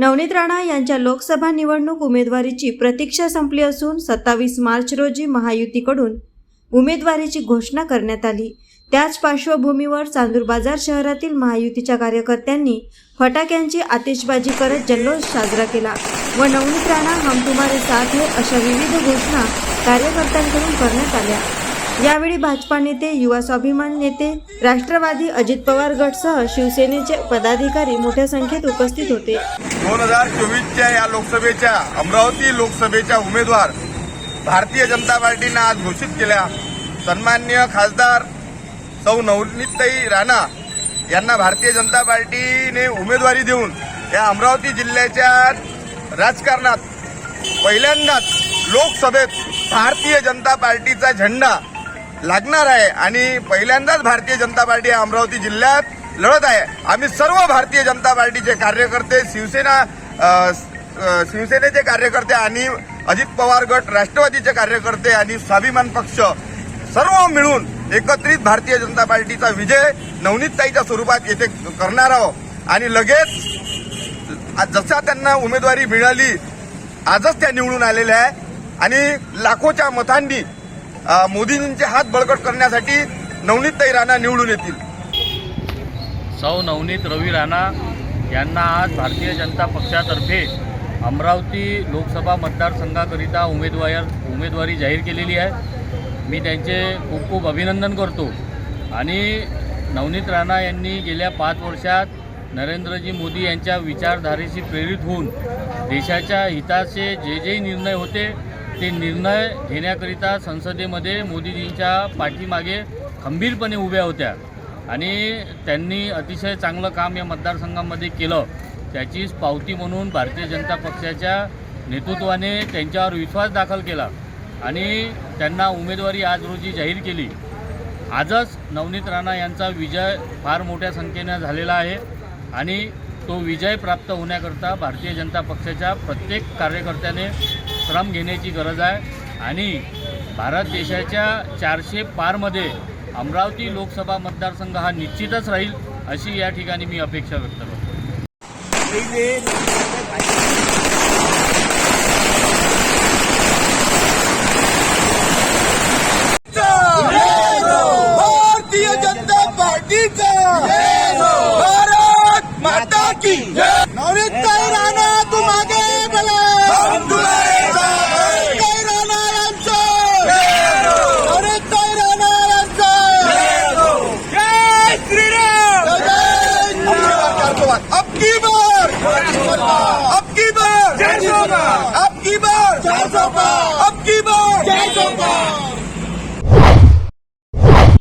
नवनीत राणा यांच्या लोकसभा निवडणूक उमेदवारीची प्रतीक्षा संपली असून सत्तावीस मार्च रोजी महायुतीकडून उमेदवारीची घोषणा करण्यात आली. त्याच पार्श्वभूमीवर चांदूर बाजार शहरातील महायुतीच्या कार्यकर्त्यांनी फटाक्यांची आतिषबाजी करत जल्लोष साजरा केला व नवनीत राणा हम तुम्हारे साथ है अशा विविध घोषणा कार्यकर्त्यांकडून करण्यात आल्या. यावेळी भाजपा नेते युवा स्वाभिमान नेते राष्ट्रवादी अजित पवार गटसह शिवसेनेचे पदाधिकारी मोठ्या संख्येत उपस्थित होते. दोन हजार चोवीसच्या या लोकसभेच्या अमरावती लोकसभेच्या उमेदवार भारतीय जनता पार्टीनं आज घोषित केल्या. सन्मान्य खासदार सौ नवनीतताई राणा यांना भारतीय जनता पार्टीने उमेदवारी देऊन या अमरावती जिल्ह्याच्या राजकारणात पहिल्यांदाच लोकसभेत भारतीय जनता पार्टीचा झेंडा लागणार आहे. आणि पहिल्यांदाच भारतीय जनता पार्टी अमरावती जिल्ह्यात लढत आहे. आम्ही सर्व भारतीय जनता पार्टीचे कार्यकर्ते शिवसेना शिवसेनेचे कार्यकर्ते आणि अजित पवार गट राष्ट्रवादीचे कार्यकर्ते आणि स्वाभिमान पक्ष सर्व मिळून एकत्रित भारतीय जनता पार्टीचा विजय नवनीतताईच्या स्वरूपात येथे करणार आहोत. आणि लगेच आज जसा त्यांना उमेदवारी मिळाली आजच त्या निवडून आलेल्या आहे. आणि लाखोच्या मतांनी मोदींचे हात बळकट करण्यासाठी नवनीतताई राणा निवडून येतील. सौ नवनीत रवी राणा यांना आज भारतीय जनता पक्षातर्फे अमरावती लोकसभा मतदारसंघाकरिता उमेदवार उमेदवारी जाहीर केलेली आहे. मी त्यांचे खूप खूप अभिनंदन करतो. आणि नवनीत राणा यांनी गेल्या पाच वर्षात नरेंद्रजी मोदी यांच्या विचारधारेशी प्रेरित होऊन देशाच्या हिताचे जे जे निर्णय होते ते निर्णय घेण्याकरिता संसदेमध्ये मोदीजींच्या पाठीमागे खंबीरपणे उभ्या होत्या. आणि त्यांनी अतिशय चांगलं काम या मतदारसंघामध्ये केलं. त्याचीच पावती म्हणून भारतीय जनता पक्षाच्या नेतृत्वाने त्यांच्यावर विश्वास दाखल केला. आणि त्यांना उमेदवारी आज रोजी जाहीर केली. आजच नवनीत राणा यांचा विजय फार मोठ्या संख्येनं झालेला आहे. आणि तो विजय प्राप्त होण्याकरता भारतीय जनता पक्षाच्या प्रत्येक कार्यकर्त्याने श्रम घेण्याची गरज आहे. आणि भारत देशाच्या चारशे पारमध्ये अमरावती लोकसभा मतदारसंघ हा निश्चितच राहील अशी या ठिकाणी मी अपेक्षा व्यक्त करतो. भारतीय जनता पार्टीचा. भारत माता की Iba!